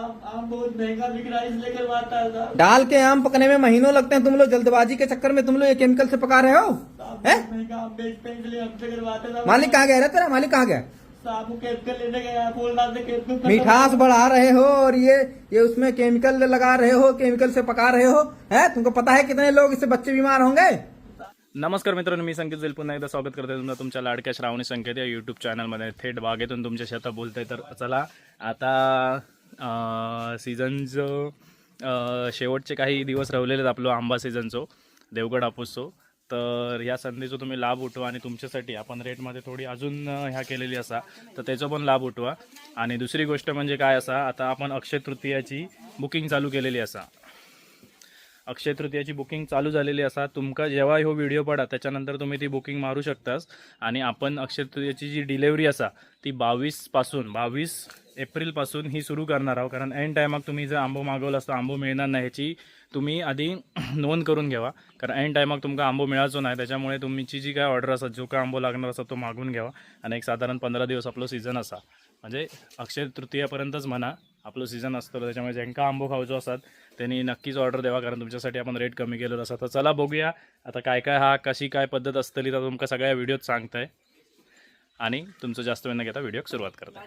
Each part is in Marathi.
आम आम बहुत महँगा बिक रहा है इसलिए करवाता है डाल के आम पकने में महीनों लगते हैं तुम लोग जल्दबाजी के चक्कर में तुम लोग ये केमिकल से पका रहे हो? हैं? हैं हैं। मालिक कहाँ गया रे तेरा? मालिक कहाँ गया? साहब वो केमिकल लेने गया बोल रहा था केमिकल खत्म मिठास बढ़ा रहे हो और ये ये उसमें केमिकल लगा रहे हो केमिकल से पका रहे हो है? तुमको पता है कितने लोग इससे बच्चे बीमार होंगे? नमस्कार मित्रांनो मी संकेत जेल पुन्हा एकदा स्वागत करते तुमचं तुमच्या लाडक्या श्रावणी संकेत या यूट्यूब चॅनलमध्ये थेट बागेतून तुमच्याशी आता बोलतोय तर चला आता सीझनचं शेवटचे काही दिवस राहिलेले आहेत आपलं आंबा सीझनचं देवगड हापूसचं. तर ह्या संधीचा तुम्ही लाभ उठवा आणि तुमच्यासाठी आपण रेटमध्ये थोडी अजून ह्या केलेली असा तर त्याचा पण लाभ उठवा. आणि दुसरी गोष्ट म्हणजे काय असा आता आपण अक्षय तृतीयाची बुकिंग चालू केलेली असा. अक्षय तृतीयाची बुकिंग चालू झालेली असा तुमका जेव्हा ह्यो व्हिडिओ पडा त्याच्यानंतर तुम्ही ती बुकिंग मारू शकतास. आणि आपण अक्षय तृतीयाची जी डिलेवरी असा ती बावीसपासून बावीस एप्रिलपासून ही सुरू करणार आहोत. कारण ऐन टायमाक तुम्ही जर आंबो मागवला असता आंबो मिळणार नाही ह्याची तुम्ही आधी नोंद करून घ्यावा. कारण ऐन टायमाक तुमका आंबो मिळायचो नाही. त्याच्यामुळे तुमची जी काय ऑर्डर असतात जो काय आंबो लागणार असा तो मागून घ्यावा. आणि एक साधारण पंधरा दिवस आपलं सीझन असा. म्हणजे अक्षय तृतीयापर्यंतच म्हणा आपलं सीझन असतं. त्याच्यामुळे ज्यांका आंबो खावचो असतात त्यांनी नक्कीच ऑर्डर द्यावा. कारण तुमच्यासाठी आपण रेट कमी केलेला असा. तर चला बघूया आता काय काय हा कशी काय पद्धत असतली तर तुमका सगळ्या व्हिडिओत सांगताय. आणि तुमचं जास्त वेळ न घेता व्हिडिओ सुरुवात करताय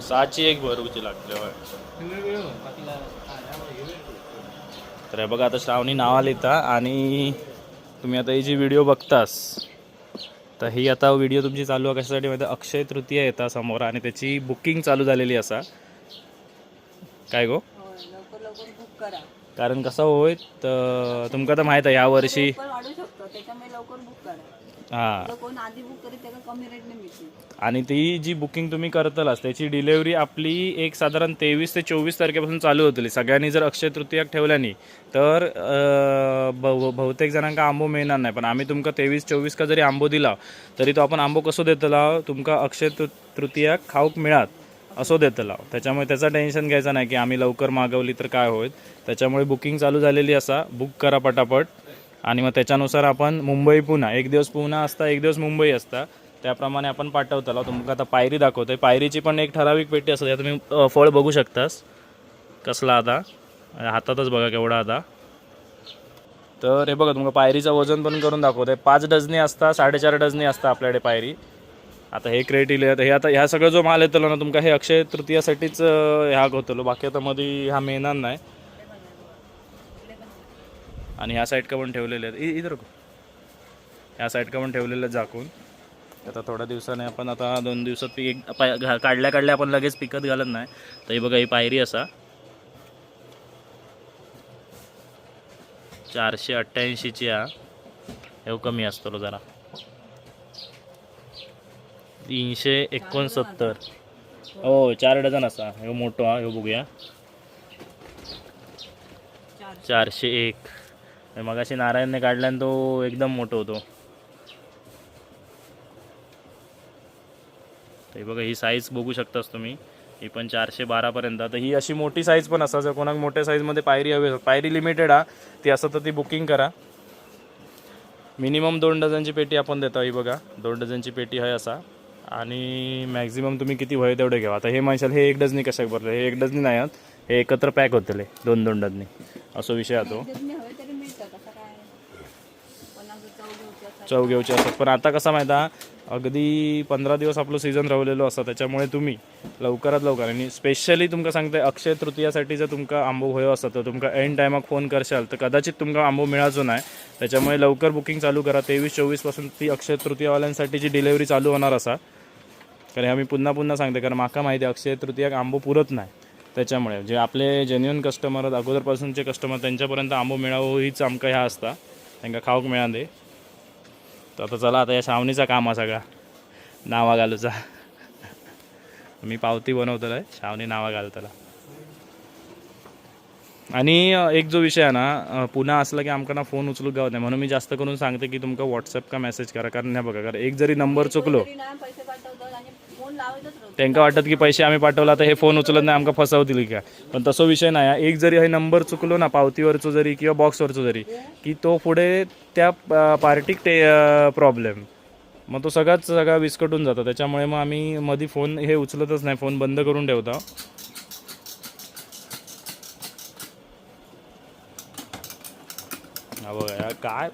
साची एक भरूची लागते होय. तर हे बघा आता श्रावणी नावा लिहिता आणि तुम्ही आता ही जी व्हिडिओ बघतास तर ही आता व्हिडिओ तुमची चालू आहे कशासाठी माहिती अक्षय तृतीया येता समोर आणि त्याची बुकिंग चालू झालेली असा. काय गो? कारण कसं होय तर तुमका तर माहीत आहे यावर्षी हां. जर कोण आधी बुक करीत त्याला कमी रेटने मिळते. आणि ती जी बुकिंग तुम्ही करतलास त्याची डिलेवरी आपली एक साधारण तेवीस ते चोवीस तारखेपासून चालू होतली. सगळ्यांनी जर अक्षय तृतीयाक ठेवल्यानी तर अं, बहु बहुतेक जणांका आंबो मिळणार नाही. पण आम्ही तुमका तेवीस चोवीस का जरी आंबो दिला तरी तो आपण आंबो कसो देतला? तुमका अक्षय तृ तृतीयाक खाऊक मिळात असो देतला. त्याच्यामुळे त्याचा टेन्शन घ्यायचा नाही की आम्ही लवकर मागवली तर काय होईल. त्याच्यामुळे बुकिंग चालू झालेली असा. बुक करा पटापट. आणि मग त्याच्यानुसार आपण मुंबई पुन्हा एक दिवस पुन्हा असता एक दिवस मुंबई असता त्याप्रमाणे आपण पाठवताला. हो, तुमका आता पायरी दाखवतोय. पायरीची पण एक ठराविक पेटी असते तुम्ही फळ बघू शकतास. कसला आता? हातातच बघा केवढा आता. तर हे बघा तुमका पायरीचं वजन पण करून दाखवतोय. पाच डझनी असता साडेचार डझनी असता आपल्याकडे पायरी. आता हे क्रेट इले हे आता ह्या सगळं जो माल येतलो ना तुमका हे अक्षय तृतीयासाठीच ह्या होतलो बाकी आता मध्ये हा मिळणार नाही. आणि ह्या साईड का पण ठेवलेले आहेत. इ- इधर को ह्या साईड का पण ठेवलेले आहेत झाकून. आता थोड्या दिवसाने आपण आता दोन दिवसात पीक एक पाय काढल्या काढल्या आपण लगेच पिकत घालत नाही. तर ही बघा ही पायरी असा. चारशे अठ्ठ्याऐंशीची हा. हे कमी असतो जरा. तीनशे एकोणसत्तर. हो चार डझन असा. ह्यो मोठो हा. ह्यो बघूया. चारशे एक. मगाशी नारायणने काढल्याने तो एकदम मोठा होतो. ते हे बघा ही साईज बघू शकतास तुम्ही. ही पण चारशे बारापर्यंत तर ही अशी मोठी साईज पण असा जर कोणाक मोठ्या साईजमध्ये पायरी हवी असेल पायरी लिमिटेड हा ती असं तर ती बुकिंग करा. मिनिमम दोन डझनची पेटी आपण देतो ही बघा. दोन डझनची पेटी आहे असा. आणि मॅक्झिमम तुम्ही किती वय तेवढे घ्या. आता हे म्हणशाल हे एक डझनी कशाक भरले? हे एक डझनी नाही आहेत हे एकत्र पॅक होतले दोन दोन डझनी. असो विषय आहे तो. चव घेऊचे असतात पण आता कसं माहीत आहे अगदी पंधरा दिवस आपलं सीझन राहिलेलो असतं त्याच्यामुळे तुम्ही लवकरात लवकर आणि स्पेशली तुमका सांगते अक्षय तृतीयासाठी जर तुमका आंबो होयो असता तर तुमका एंड टायमाक फोन करशाल तर कदाचित तुमका आंबो मिळायचो नाही. त्याच्यामुळे लवकर बुकिंग चालू करा. तेवीस चोवीसपासून ती अक्षय तृतीयावाल्यांसाठीची डिलेवरी चालू होणार असा कारण आम्ही पुन्हा पुन्हा सांगते कारण माका माहिती आहे अक्षय तृतीयाक आंबो पुरत नाही. त्याच्यामुळे जे आपले जेन्युन कस्टमर आहेत अगोदरपासूनचे कस्टमर त्यांच्यापर्यंत आंबो मिळावं हीच आमका ह्या असता. त्यांना खाऊक मिळाले तर आता चला आता या श्रावणीचा काम हा सगळा. नावा घालूचा. मी पावती बनवतोला आहे शावणी नावा घालतला. आणि एक जो विषय आहे ना पुन्हा असला की आमका ना फोन उचलूक गावत नाही. म्हणून मी जास्त करून सांगते की तुमका व्हॉट्सअप का मेसेज करा. कारण नाही बघा कारण एक जरी नंबर चुकलो त्यांना वाटत की पैसे आम्ही पाठवला तर हे फोन उचलत नाही आमका फसवतील का? पण तसं विषय नाही हा. एक जरी हे नंबर चुकलो ना पावतीवरचो जरी किंवा बॉक्सवरचो जरी की तो पुढे त्या पार्टीक ते प्रॉब्लेम मग तो सगळाच सगळा विस्कटून जातो. त्याच्यामुळे मग आम्ही मध्ये फोन हे उचलतच नाही फोन बंद करून ठेवतो. हा बघा काय?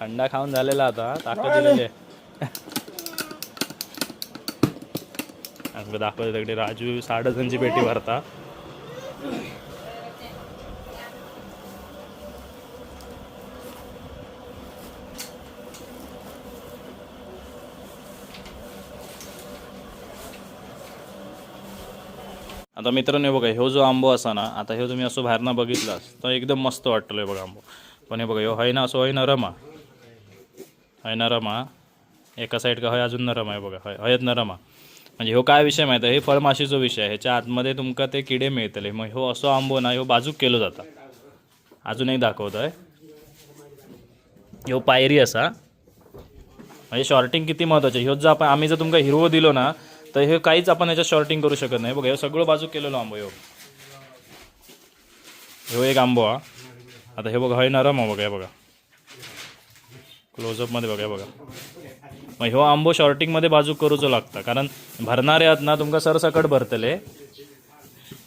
अंडा खाऊन झालेला आता ताकद दिलेली आहे. दाखवतो तिकडे राजू साडेदनची पेटी भरता. आता मित्रांनो बघा ह्यो जो आंबो असा ना आता ह्यो तुम्ही असं बाहेरनं बघितलास तर एकदम मस्त वाटतलो बघा आंबो. पण हे बघा यो हय ना असो हय ना रमा. हय ना रमा. एका साईड का हय अजून नरम आहे बघा. हय हयत नरम हा म्हणजे ह्यो काय विषय माहिती आहे? हे फळमाशीचो विषय आहे. ह्याच्या आतमध्ये तुमका ते किडे मिळतले. मग ह्यो असो आंबो ना ह्यो बाजूक केलो जाता. अजून एक आहे. ह्यो पायरी असा. म्हणजे शॉर्टिंग किती महत्त्वाचे ह्यो जर आपण आम्ही जर तुमका हिरवो दिलो ना तर हे काहीच आपण ह्याच्यात शॉर्टिंग करू शकत नाही. बघा ह्यो सगळं बाजूक केलेलो आंबो ह्यो ह्यो एक आंबो हा. आता हे बघा हे नरम मग बघा हे बघा. क्लोजअपमध्ये बघा बघा. मग ह्यो आंबो शॉर्टिंगमध्ये बाजू करूचो लागता. कारण भरणारे आहात ना तुमका सरसकट भरतले.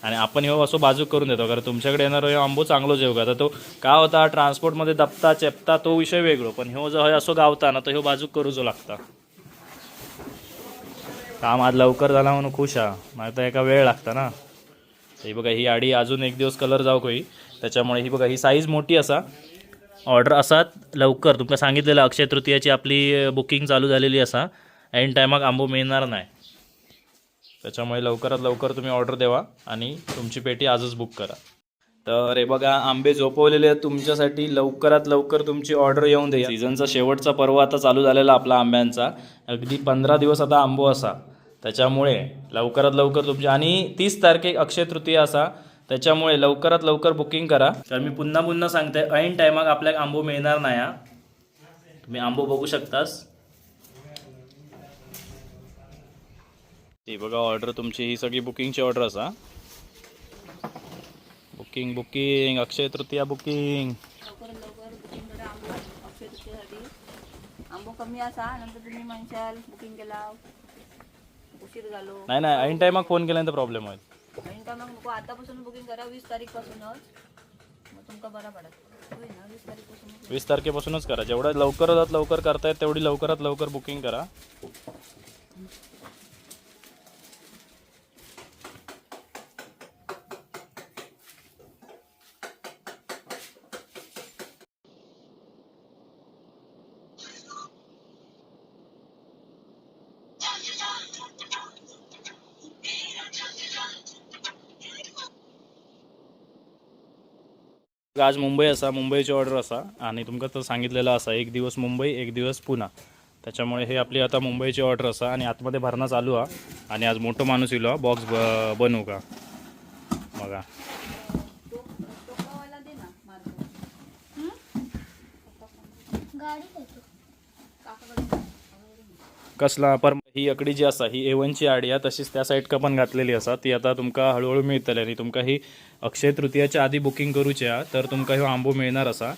आणि आपण ह्यो असं बाजूक करून देतो. कारण तुमच्याकडे येणार ह्यो आंबो चांगलो जेव आता तर तो का होता ट्रान्सपोर्टमध्ये दपता चेपता तो विषय वेगळो. पण ह्यो जो हय असो गावता ना तर ह्यो बाजूक करूचो लागता. काम आज लवकर झाला म्हणून खुश हा. नाही तर एका वेळ लागता ना. हे बघा ही आडी अजून एक दिवस कलर जाऊ काही त्याच्यामुळे ही बघा ही साईज मोठी असा. ऑर्डर असा लवकर. तुमका सांगितलेलं अक्षय तृतीयाची आपली बुकिंग चालू झालेली असा. ऐन टायमाक आंबो मिळणार नाही. त्याच्यामुळे लवकरात लवकर तुम्ही ऑर्डर द्यावा आणि तुमची पेटी आजच बुक करा. तर हे बघा आंबे झोपवलेले आहेत तुमच्यासाठी. लवकरात लवकर तुमची ऑर्डर येऊन दे सीझनचा शेवटचा पर्व आता चालू झालेला आपला आंब्यांचा. अगदी पंधरा दिवस आता आंबो असा. त्याच्यामुळे लवकरात लवकर तुमची आणि तीस तारखेक अक्षय तृतीया असा. त्याच्यामुळे लवकरात लवकर बुकिंग करा. तर मी पुन्हा पुन्हा सांगते ऐन टायमाक आपल्याक आंबो मिळणार नाही हा. तुम्ही आंबो बघू शकतास. ती बघा ऑर्डर तुमची ही सगळी बुकिंगची ऑर्डर असा. Booking booking Akshaya Tritiya booking आंबो. कमी असा नंतर तुम्ही म्हणशाल बुकिंग केला. उशीर झालो. नाही नाही ऐन टायमाक फोन केल्यानंतर प्रॉब्लेम होईल. कारण का मग आतापासून बुकिंग करा वीस तारीखपासूनच. मग तुमका बरा पडत. होय ना वीस तारीखपासून वीस तारखेपासूनच करा. जेवढं लवकरात लवकर करतायत तेवढी लवकरात लवकर बुकिंग करा. आज मुंबई असा मुंबईची ऑर्डर असा आणि तुमका तर सांगितलेलं असा एक दिवस मुंबई एक दिवस पुणा. त्याच्यामुळे हे आपली आता मुंबईची ऑर्डर असा आणि आतमध्ये भरणं चालू हा. आणि आज मोठं माणूस येलो बॉक्स ब बनवू का? बघा टोकावाला दे ना मार्ग कसला पर ही अकडी जी असा ही एवनची आडी आहे तशीच त्या साईड का पण घातलेली असा. ती आता तुमका हळूहळू मिळतली आणि तुमका ही अक्षय तृतीयाच्या आधी बुकिंग करूची आहा तर तुमका ह्यो आंबो मिळणार असा.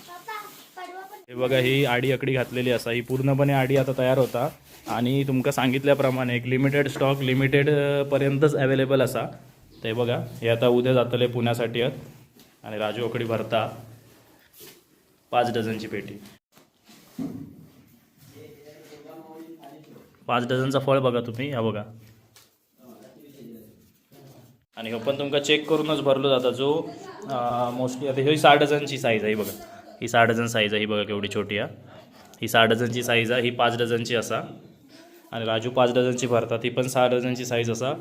हे बघा ही आडी अकडी घातलेली असा. ही पूर्णपणे आडी आता तयार होता. आणि तुमका सांगितल्याप्रमाणे एक लिमिटेड स्टॉक लिमिटेड पर्यंतच अवेलेबल असा. ते बघा हे आता उद्या जातले पुण्यासाठी आहेत. आणि राजू अकडी भरता. पाच डझनची पेटी. पाच डझनचा फळ बघा तुम्ही हा बघा. आणि हो पण तुमका चेक करूनच भरलो जाता. जो मोस्टली आता ही सहा डझनची साईज आहे ही बघा. ही सहा डझन साईज आहे ही बघा केवढी छोटी आहे. ही सहा डझनची साईज आहे ही पाच डझनची असा. आणि राजू पाच डझनची भरतात ती पण सहा डझनची साईज असा.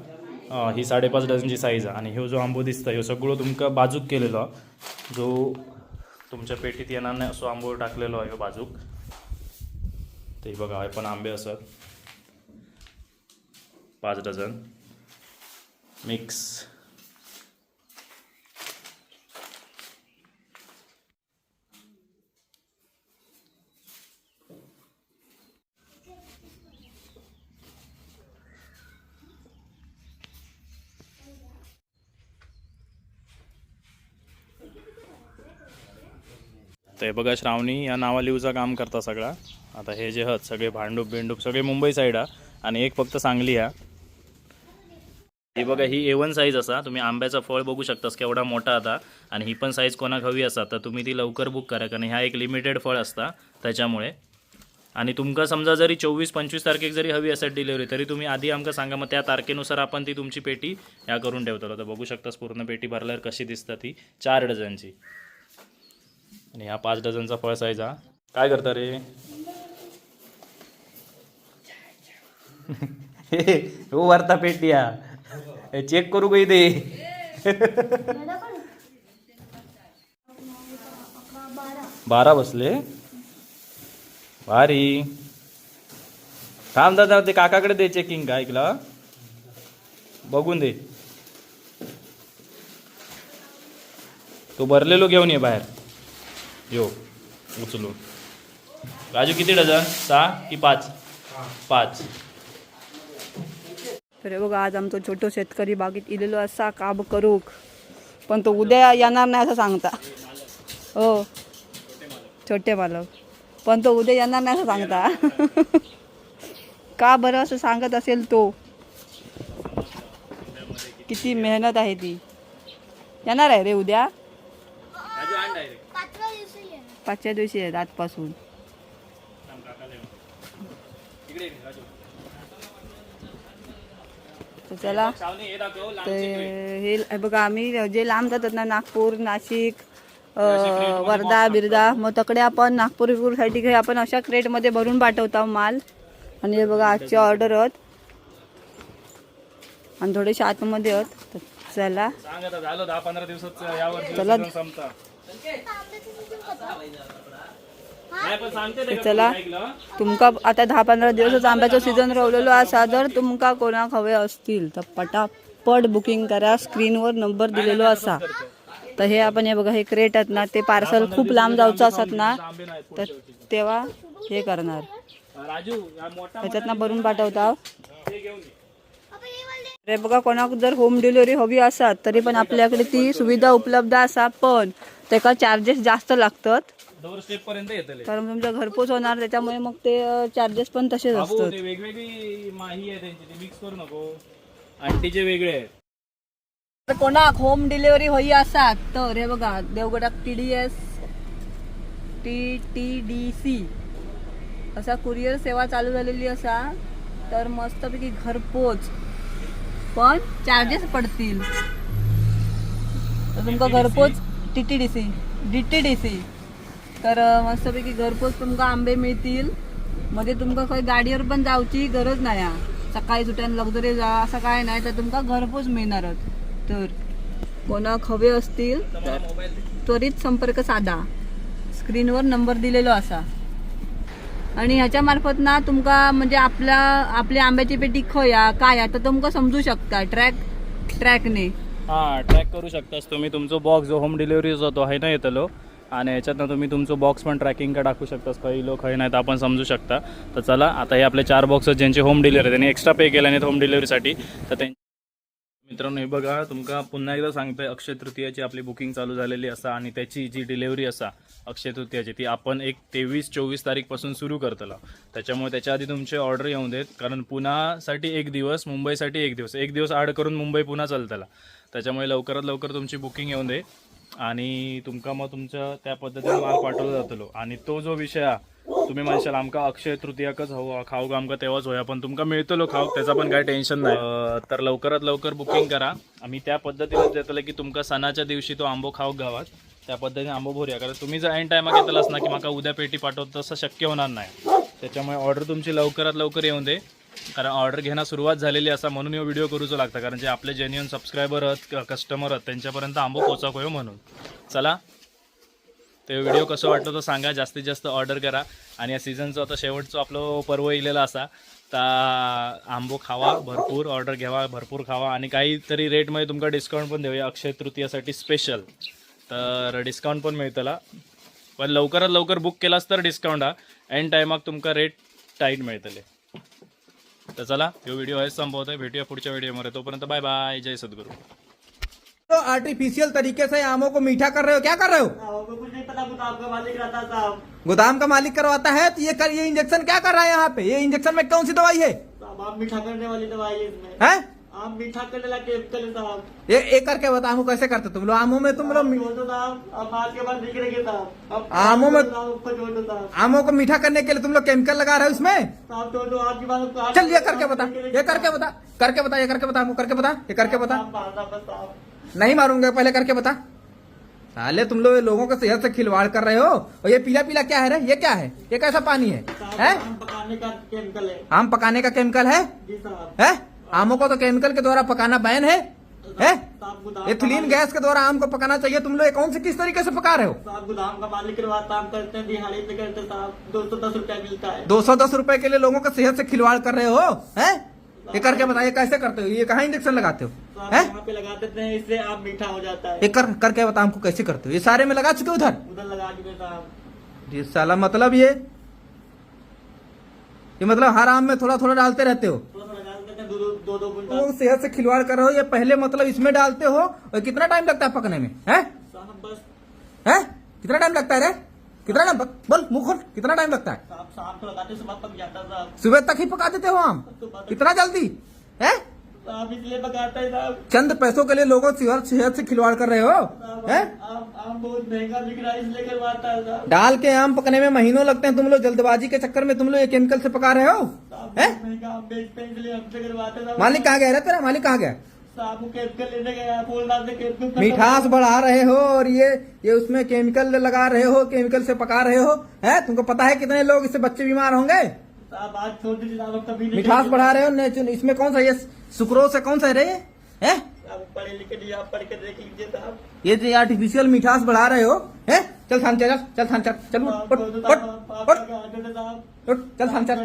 ही साडेपाच डझनची साईज आहे. आणि ह्यो जो आंबो दिसता ह्यो सगळं तुमका बाजूक केलेलो जो तुमच्या पेटीत येणार नाही असो आंबो टाकलेलो आहे ह्यो बाजूक. ते बघा हे पण आंबे असत पाच डझन. मिक्स. ते बघा श्रावणी या नावालिवचा काम करता सगळा. आता हे जे हत सगळे भांडूप बिंडूप सगळे मुंबई साईड आहे आणि एक फक्त सांगली हा ही बघा ही ए वन साईज असा. तुम्ही आंब्याचा फळ बघू शकतास केवढा मोठा आता. आणि ही पण साईज कोणाक हवी असा तर तुम्ही ती लवकर बुक करा. कारण ह्या एक लिमिटेड फळ असता त्याच्यामुळे. आणि तुमका समजा जरी चोवीस पंचवीस तारखेक जरी हवी असेल डिलिव्हरी तरी तुम्ही आधी आमकां सांगा मग त्या तारखेनुसार आपण ती तुमची पेटी ह्या करून ठेवतो तर बघू शकतास पूर्ण पेटी भरल्यावर कशी दिसतात ती. चार डझनची. आणि ह्या पाच डझनचा फळ साईज हा. काय करता रे? हो वरता पेटी हा. चेक करू गई दे बारा बसले. भारी. थांब दादा ते काकाकडे दे चेकिंग का ऐकलं? बघून दे. तो भरलेलो घेऊन ये बाहेर. यो उचलून. राजू किती डझन? सहा की पाच? पाच. तर हे बघा आज आमचा छोटो शेतकरी बागेत इलेलो असा काम करूक. पण तो उद्या येणार नाही असं सांगता. हो. छोटे मालक पण तो उद्या येणार नाही असं सांगता. का बरं असं सांगत असेल तो? किती मेहनत आहे ती. येणार आहे रे उद्या? पाचव्या दिवशी आहे आजपासून. तर चला ते हे बघा आम्ही जे लांब जातात ना नागपूर नाशिक वर्धा बिर्दा मग तकडे आपण नागपूर विपूरसाठी काही आपण अशा क्रेटमध्ये भरून पाठवतो माल. आणि हे बघा आजचे ऑर्डर आहेत आणि थोडेसे आतमध्ये आहेत तर चला. चला. चला तुमका आता दहा पंधरा दिवसच आंब्याचो सीझन रवलेलो असा जर तुमका कोणाक हवे असतील तर पटापट बुकिंग करा स्क्रीनवर नंबर दिलेलो असा. तर हे आपण हे बघा हे क्रेट आहेत ना ते पार्सल खूप लांब जाऊचं असत ना तर तेव्हा हे करणार. राजू या ह्याच्यातनं भरून पाठवता अरे बघा कोणाक जर होम डिलिव्हरी हवी असत तरी पण आपल्याकडे ती सुविधा उपलब्ध असा पण त्याका चार्जेस जास्त लागतात. दोन स्टेप पर्यंत येतले. कारण तुमच्या घरपोच होणार त्याच्यामुळे मग ते चार्जेस पण तसेच असतात. ते वेगवेगळी माही आहे त्यांची ते मिक्स करू नको. आंटीचे वेगळे आहेत. तर कोणाक होम डिलिव्हरी होई असात तर हे बघा देवगडाक T D S T T D C असा कुरिअर सेवा चालू झालेली असा तर मस्तपैकी घरपोच पण चार्जेस पडतील. तर तुमका घरपोच T T D C D T D C तर मस्तपैकी घरपोच तुमका आंबे मिळतील. मध्ये तुमका खंय गाडीवर पण जावची गरज नाही हा. सकाळी सुट्यान लक्झरी जा असं काय नाही तर तुमका घरपोच मिळणारच. तर कोणाक हवे असतील तर त्वरित संपर्क साधा. स्क्रीनवर नंबर दिलेलो असा. आणि ह्याच्या मार्फत ना तुमका म्हणजे आपल्या आपली आंब्याची पेटी खंय हा, काय हा, तर तुमका समजू शकता. ट्रॅक ट्रॅकने. हा ट्रॅक करू शकतास तुम्ही. तुमचा बॉक्स जो होम डिलिव्हरीचा तो आहे ना येतलो. आणि याच्यातनं तुम्ही तुमचं बॉक्स पण ट्रॅकिंग का टाकू शकतास काही लोक काही नाही तर आपण समजू शकता. तर चला आता हे आपले चार बॉक्स ज्यांचे होम डिलिव्हरी त्यांनी एक्स्ट्रा पे केले आहेत होम डिलिव्हरीसाठी तर त्यां मित्रांनो हे बघा तुमका पुन्हा एकदा सांगतोय अक्षय तृतीयाची आपली बुकिंग चालू झालेली असा आणि त्याची जी डिलेवरी असा अक्षय तृतीयाची ती आपण एक तेवीस चोवीस तारीखपासून सुरू करतला. त्याच्यामुळे त्याच्या आधी तुमचे ऑर्डर येऊन देत कारण पुण्यासाठी एक दिवस मुंबईसाठी एक दिवस. एक दिवस आड करून मुंबई पुन्हा चालतला. त्याच्यामुळे लवकरात लवकर तुमची बुकिंग येऊन दे. आणि तुमका मग तुमच्या त्या पद्धतीने माल पाठवला जातलो. आणि तो जो विषय हा तुम्ही म्हणशाल आमका अक्षय तृतीयाकच हवं खाऊ का आमका तेव्हाच होया पण तुमका मिळतलो खाऊ त्याचा पण काही टेन्शन नाही. तर लवकरात लवकर बुकिंग करा. आम्ही त्या पद्धतीनेच देतलं की तुमका सणाच्या दिवशी तो आंबो खाऊ गावात. त्या पद्धतीने आंबो भरूया. कारण तुम्ही जर ऐन टायमाक येतलास ना की माका उद्या पेटी पाठवत तसं शक्य होणार नाही. त्याच्यामुळे ऑर्डर तुमची लवकरात लवकर येऊन दे. कारण ऑर्डर घेणं सुरुवात झालेली असा म्हणून हे व्हिडिओ करूचो लागता. कारण जे आपले जेन्युअन सबस्क्रायबर आहेत कस्टमर आहेत त्यांच्यापर्यंत आंबो पोचाक होयो म्हणून. चला. ते व्हिडिओ कसं वाटलं तर सांगा. जास्तीत जास्त ऑर्डर करा. आणि या सीझनचं आता शेवटचं आपलं पर्व येलेला असा. तर आंबो खावा भरपूर ऑर्डर घ्यावा भरपूर खावा. आणि काहीतरी रेटमध्ये तुमका डिस्काउंट पण देऊया. अक्षय तृतीयासाठी स्पेशल तर डिस्काउंट पण मिळतला पण लवकरात लवकर बुक केलास तर डिस्काउंट हा. एंड टायमाक तुमका रेट टाईट मिळतले. तर चला हे व्हिडिओ आहे संपवत आहे भेटूया पुढच्या व्हिडिओमध्ये तोपर्यंत बाय बाय जय सद्गुरू. तो आर्टिफिशियल तरीके से आमों को मीठा कर रहे हो क्या कर रहे हो? हाँ, वो कुछ नहीं इतना गोदाम का मालिक रहता साहब। गोदाम का मालिक करवाता है तो ये कर, ये इंजेक्शन क्या कर रहा है यहाँ पे? ये इंजेक्शन में कौन सी दवाई है? साहब आम मीठा करने वाली दवाई है इसमें। हैं? आम मीठा करने वाला केमिकल साहब ये एक करके बता हमको कैसे करते तुम लोग? आमों में तुम लोग आमों में- आमों को मीठा करने के लिए तुम लोग केमिकल लगा रहे हो बाद अब- चल ये करके बता ये करके बता करके बता ये करके बता हमको करके बता ये करके बता। नहीं मारूँगा पहले करके बता। साले तुम लोग लोगों के सेहत से खिलवाड़ कर रहे हो और ये पीला पीला क्या है रे? ये क्या है? ये कैसा पानी है? साहब हैं? आम पकाने का केमिकल है। आम पकाने का केमिकल है? जी साहब है? आमों को तो केमिकल के द्वारा पकाना बैन है? है? एथिलीन गैस के द्वारा आम को पकाना चाहिए तुम लोग कौन से किस तरीके से पका रहे हो? साहब गोदाम का मालिक काम करते हैं दिहाड़ी पे करते साहब दो सौ दस रुपया मिलता है। दो सौ दस रुपए के लिए लोगों का सेहत से खिलवाड़ कर रहे हो है? ये करके बताइए कैसे करते हो? ये कहाँ इंजेक्शन लगाते हो? हैं? पे लगा देते हैं इससे आम मीठा हो जाता है। ये कर करके बताओ हमको कैसे करते हो। ये सारे में लगा चुके उधर? उधर लगा चुके साहब। ये साला मतलब ये? ये मतलब हर आम में थोड़ा थोड़ा डालते रहते हैं? दो दो सेहत से खिलवाड़ कर रहे हो ये पहले मतलब इसमें डालते हो और कितना टाइम लगता है पकने में? है? बस। है? कितना टाइम लगता है रे? कितना टाइम बोल मुँह खोल कितना टाइम लगता है? सुबह तक ही पका देते हो आम कितना जल्दी? है? साहब इसलिए हैं साहब। चंद पैसों के लिए लोगों सेहत से खिलवाड़ कर रहे हो साहब है? आम आम बहुत महँगा बिक रहा है इसलिए करवाता है साहब। डाल के आम पकने में महीनों लगते हैं तुम लोग जल्दबाजी के चक्कर में तुम लोग ये केमिकल से पका रहे हो है? मालिक कहाँ गया तेरा? मालिक कहाँ गया? मिठास बढ़ा रहे हो और ये ये उसमें केमिकल लगा रहे हो केमिकल से पका रहे हो है? तुमको पता है कितने लोग इससे बच्चे बीमार होंगे? साहब आज छोड़ दीजिए साहब कभी नहीं मिठास बढ़ा रहे हो नेचुरल इसमें कौन सा ये सुक्रोज से कौन सा है रे है? साहब पढ़े लिखे नहीं आप पढ़ के देख लीजिए साहब ये तो आर्टिफिशियल मिठास बढ़ा रहे हो है? चल थान चल चल थान चल चल उठ उठ उठ साहब उठ चल थान चल।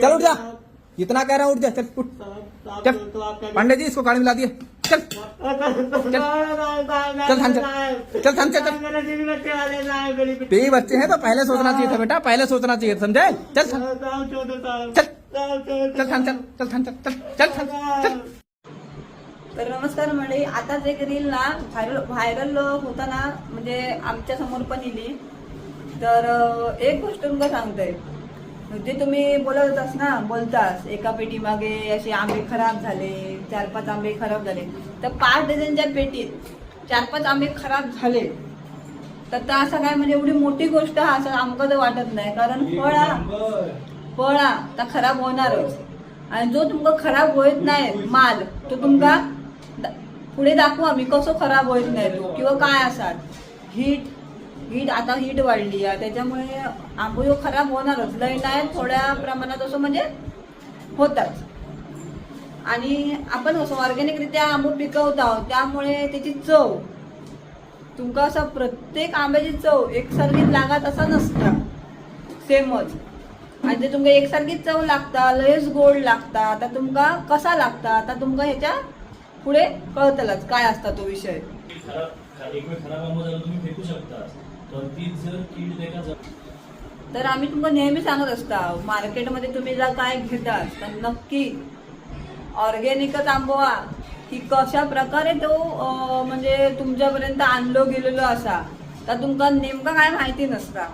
चल उठ जा। इतना कह रहा हूँ उठ जा चल उठ। चल पांडे जी इसको गाड़ी मिला दिए। चल। चल। थान चल चल थान चल चल। मेरे बच्चे तेरी बच्चे हैं तो पहले सोचना चाहिए था बेटा पहले सोचना चाहिए समझे? चल थान चल। चल थान चल चल थान चल चल चल चल। तर नमस्कार मंडळी आताच एक रील ना व्हायरल व्हायरल होता ना म्हणजे आमच्यासमोर पण इली तर एक गोष्ट तुमका सांगते जे तुम्ही बोलत होतास ना बोलतास. एका पेटी मागे असे आंबे खराब झाले चार पाच आंबे खराब झाले. तर पाच डझनच्या पेटीत चार पाच आंबे खराब झाले. तर त्या असं काय म्हणजे एवढी मोठी गोष्ट हा असं आमका तर वाटत नाही. कारण फळ हा फळ हा तर खराब होणारच. आणि जो तुमका खराब होत नाही माल तो तुमका पुढे दाखवा मी कसो खराब होत नाही तो किंवा काय असात हीट हीट आता हीट वाढली आहे. त्याच्यामुळे आंबो खराब होणारच. लय नाही थोड्या प्रमाणात असं म्हणजे होतात आणि आपण असं ऑर्गॅनिकरित्या आंबो पिकवत आहोत त्यामुळे त्याची चव तुमका असा प्रत्येक आंब्याची चव एकसारखीच लागत असा नसता. सेमच. आणि ते तुमका एकसारखीच चव लागता लयच गोड लागता. आता तुमका कसा लागता आता तुमका ह्याच्या पुढे कळतलाच काय असता तो विषय. तर तीच जर कीड तर आम्ही तुम्हाला नेहमी सांगत असता मार्केटमध्ये तुम्ही जर काय घेतास तर नक्की ऑर्गेनिकच आंबवा. की कशा प्रकारे तो अं, म्हणजे तुमच्यापर्यंत आणलो गेलेलो असा तर तुमका नेमका काय माहिती नसता.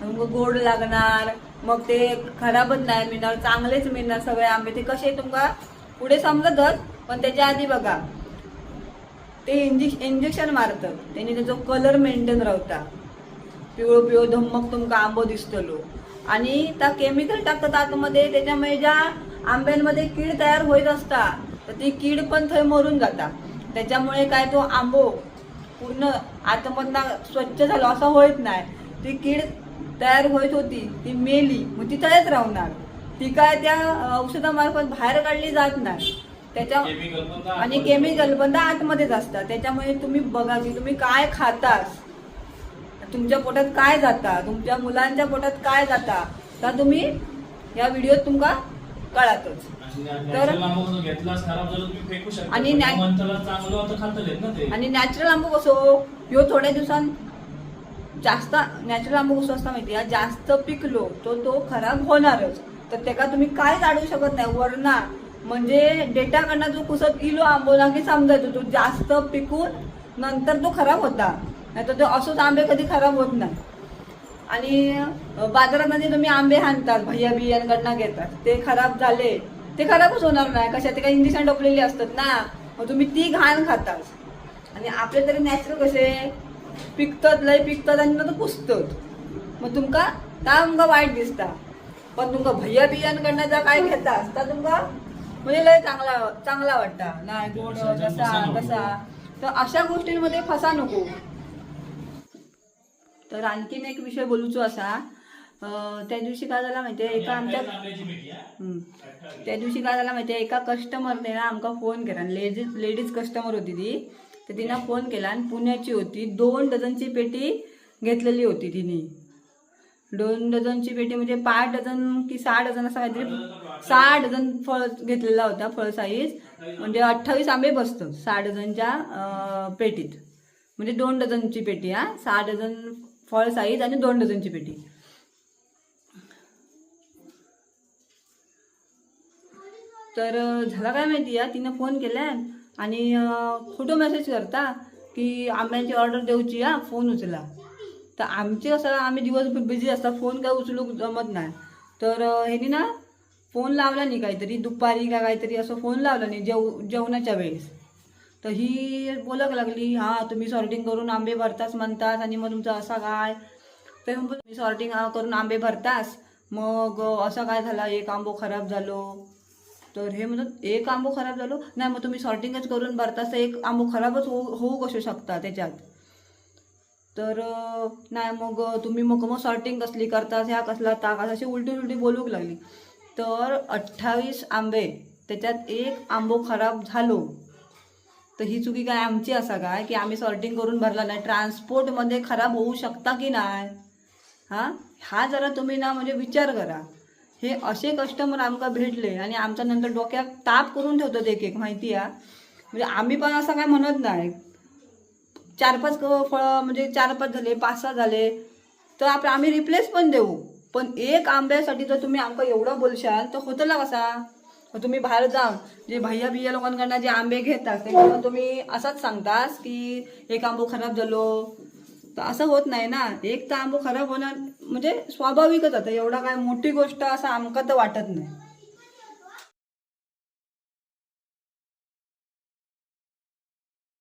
तुमका गोड लागणार मग ते खराबच नाही मिळणार चांगलेच मिळणार सगळे आंबे. ते कसे तुमका पुढे समजतच पण त्याच्या आधी बघा. ते इंजेक्श इंजेक्शन मारतं त्याने त्याचा कलर मेंटेन रावता पिवळो पिवळो धम्मक तुमका आंबो दिसतलो. आणि त्या केमिकल टाकतात आतमध्ये त्याच्यामुळे ज्या आंब्यांमध्ये कीड तयार होत असता तर ती कीड पण थंय मरून जाता. त्याच्यामुळे काय तो आंबो पूर्ण आतमधनं स्वच्छ झालो असं होत नाही. ती कीड तयार होत होती ती मेली मग ती तयाच राहणार. ती काय त्या औषधामार्फत बाहेर काढली जात नाही. त्याच्या आणि केमिकल पण आतमध्येच असतात. त्याच्यामुळे तुम्ही बघा की तुम्ही काय खातास. तुमच्या पोटात काय जाता? तुमच्या मुलांच्या पोटात काय जाता? तर तुम्ही या व्हिडिओत तुमका कळातच. तर- आणि आणि नॅचरल आंबो कसो? ह्यो थोड्या दिवसांत जास्त नॅचरल आंबो कसो असता माहिती जास्त पिकलो तो तो खराब होणारच. तर त्याका तुम्ही काय काढू शकत नाही? वरना म्हणजे डेटा कडनं जो कुसत इलो आंबो ना की समजायचो तो जास्त पिकून नंतर तो खराब होता. नाही तर ते असंच आंबे कधी खराब होत नाही आणि बाजारामध्ये तुम्ही आंबे आणतात भैया बियांकडनं घेतात. ते खराब झाले ते खराबच होणार नाही. कशा ते काही इंजेक्शन टोपलेली असतात ना. मग तुम्ही ती घाण खातात. आणि आपले तरी नॅचरल कसे पिकतात लय पिकतात आणि नंतर पुसतात. मग तुमका त्या तुमका वाईट दिसता. पण तुमका भैया बियांकडनं जर काय घेतात तर तुमका म्हणजे लय चांगला चांगला वाटता. नाही गोड कसा कसा तर अशा गोष्टींमध्ये फसा नको. तर आणखीन एक विषय बोलूचो असा. त्या दिवशी काय झाला माहितीये एका आमच्या. त्या दिवशी काय झाला माहितीये एका कस्टमरने ना आमका फोन केला लेडीज लेडीज कस्टमर होती ती. तर तिनं फोन केला आणि पुण्याची होती. दोन डझनची पेटी घेतलेली होती तिने. दोन डझनची पेटी म्हणजे पाच डझन की सहा डझन असं काहीतरी सहा डझन फळ घेतलेला होता फळ साईज म्हणजे अठ्ठावीस आंबे बसतं सहा डझनच्या पेटीत. म्हणजे दोन डझनची पेटी हा. सहा डझन फॉल साईज आणि दोन डझनची पेटी. तर झाला काय माहिती आहे तिनं फोन केला आणि अं, खोटं मेसेज करता की आंब्याची ऑर्डर देऊची या फोन उचला. तर आमचे कसं आम्ही दिवसभर बिझी असतात फोन काय उचलू जमत नाही. तर ह्यानी ना फोन लावला नाही काहीतरी दुपारी का काहीतरी असं फोन लावला नाही जेव जेवणाच्या वेळेस. तर ही बोलक लागली. हां तुम्ही सॉर्टिंग करून आंबे भरतास म्हणतात आणि मग तुमचं असा काय? तर मग तुम्ही सॉर्टिंग करून आंबे भरतास. मग असं काय झाला? एक आंबो खराब झालो. तर हे म्हणतात एक आंबो खराब झालो. नाही मग तुम्ही सॉर्टिंगच करून भरतास तर एक आंबो खराबच हो, होऊ होऊ कसू शकता त्याच्यात? तर नाही मग तुम्ही मग मग सॉर्टिंग कसली करतास? ह्या कसला ताक? अशी उलटी उलटी बोलूक लागली. तर अठ्ठावीस आंबे त्याच्यात एक आंबो खराब झालो. तर ही चुकी काय आमची असा काय? की आम्ही सॉर्टिंग करून भरला नाही. ट्रान्सपोर्टमध्ये खराब होऊ शकता की नाही? हां? हा जरा तुम्ही ना म्हणजे विचार करा. हे असे कस्टमर आमका भेटले आणि आमच्या नंतर डोक्यात ताप करून ठेवतो एक एक माहिती आहे? म्हणजे आम्ही पण असं काय म्हणत नाही. चार पाच फळं म्हणजे चार पाच झाले पाच सहा झाले तर आपण आम्ही रिप्लेस पण देऊ. पण एक आंब्यासाठी जर तुम्ही आमका एवढं बोलशाल तर होतला कसा? मग तुम्ही बाहेर जाऊन जे भैया बिया लोकांकडनं जे आंबे घेतात ते तुम्ही असंच सांगतास की एक आंबो खराब झालो. तर असं होत नाही ना. एक तर आंबो खराब होणार म्हणजे स्वाभाविकच आता. एवढा काय मोठी गोष्ट असं आमका तर वाटत नाही.